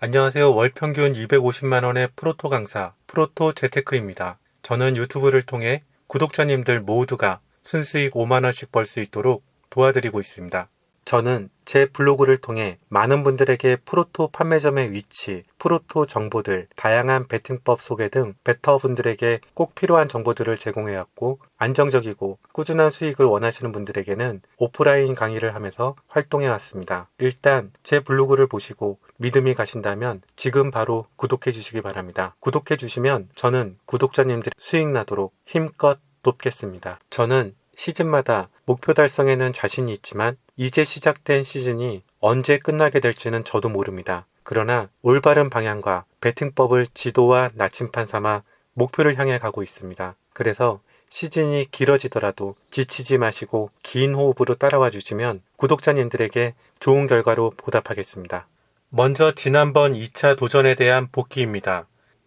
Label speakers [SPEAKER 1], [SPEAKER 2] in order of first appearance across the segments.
[SPEAKER 1] 안녕하세요. 월 평균 250만원의 프로토 강사, 프로토 재테크입니다. 저는 유튜브를 통해 구독자님들 모두가 순수익 5만원씩 벌 수 있도록 도와드리고 있습니다. 저는 제 블로그를 통해 많은 분들에게 프로토 판매점의 위치, 프로토 정보들, 다양한 베팅법 소개 등 베터분들에게 꼭 필요한 정보들을 제공해왔고 안정적이고 꾸준한 수익을 원하시는 분들에게는 오프라인 강의를 하면서 활동해왔습니다. 일단 제 블로그를 보시고 믿음이 가신다면 지금 바로 구독해 주시기 바랍니다. 구독해 주시면 저는 구독자님들이 수익 나도록 힘껏 돕겠습니다. 저는 시즌마다 목표 달성에는 자신이 있지만 이제 시작된 시즌이 언제 끝나게 될지는 저도 모릅니다. 그러나 올바른 방향과 배팅법을 지도와 나침판 삼아 목표를 향해 가고 있습니다. 그래서 시즌이 길어지더라도 지치지 마시고 긴 호흡으로 따라와 주시면 구독자님들에게 좋은 결과로 보답하겠습니다. 먼저 지난번 2차 도전에 대한 복귀입니다.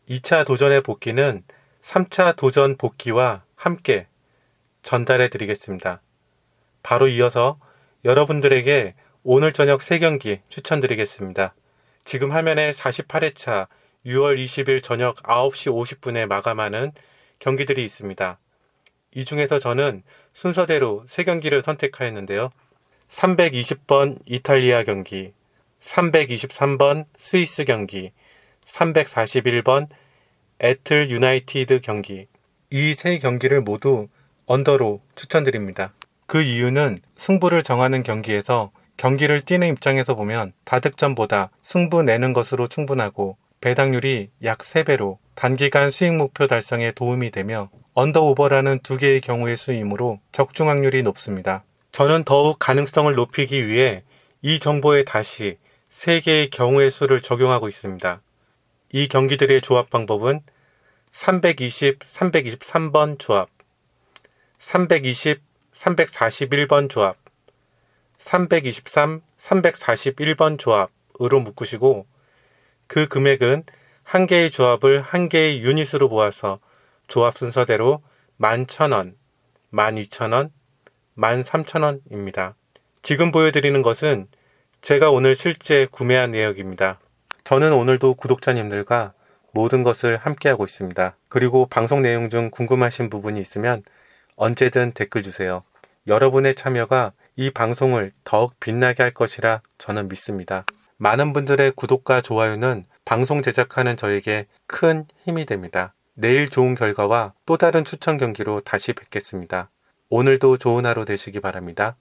[SPEAKER 1] 2차 도전의 복귀는 3차 도전 복귀와 함께 전달해 드리겠습니다. 바로 이어서 여러분들에게 오늘 저녁 3경기 추천드리겠습니다. 지금 화면에 48회차 6월 20일 저녁 9시 50분에 마감하는 경기들이 있습니다. 이 중에서 저는 순서대로 3경기를 선택하였는데요. 320번 이탈리아 경기, 323번 스위스 경기, 341번 애틀 유나이티드 경기. 이 세 경기를 모두 언더로 추천드립니다. 그 이유는 승부를 정하는 경기에서 경기를 뛰는 입장에서 보면 다득점보다 승부 내는 것으로 충분하고 배당률이 약 3배로 단기간 수익 목표 달성에 도움이 되며 언더오버라는 두 개의 경우의 수이므로 적중 확률이 높습니다. 저는 더욱 가능성을 높이기 위해 이 정보에 다시 3개의 경우의 수를 적용하고 있습니다. 이 경기들의 조합 방법은 320, 323번 조합, 320, 341번 조합, 323, 341번 조합으로 묶으시고 그 금액은 한 개의 조합을 한 개의 유닛으로 모아서 조합 순서대로 11,000원, 12,000원, 13,000원입니다. 지금 보여드리는 것은 제가 오늘 실제 구매한 내역입니다. 저는 오늘도 구독자님들과 모든 것을 함께하고 있습니다. 그리고 방송 내용 중 궁금하신 부분이 있으면 언제든 댓글 주세요. 여러분의 참여가 이 방송을 더욱 빛나게 할 것이라 저는 믿습니다. 많은 분들의 구독과 좋아요는 방송 제작하는 저에게 큰 힘이 됩니다. 내일 좋은 결과와 또 다른 추천 경기로 다시 뵙겠습니다. 오늘도 좋은 하루 되시기 바랍니다.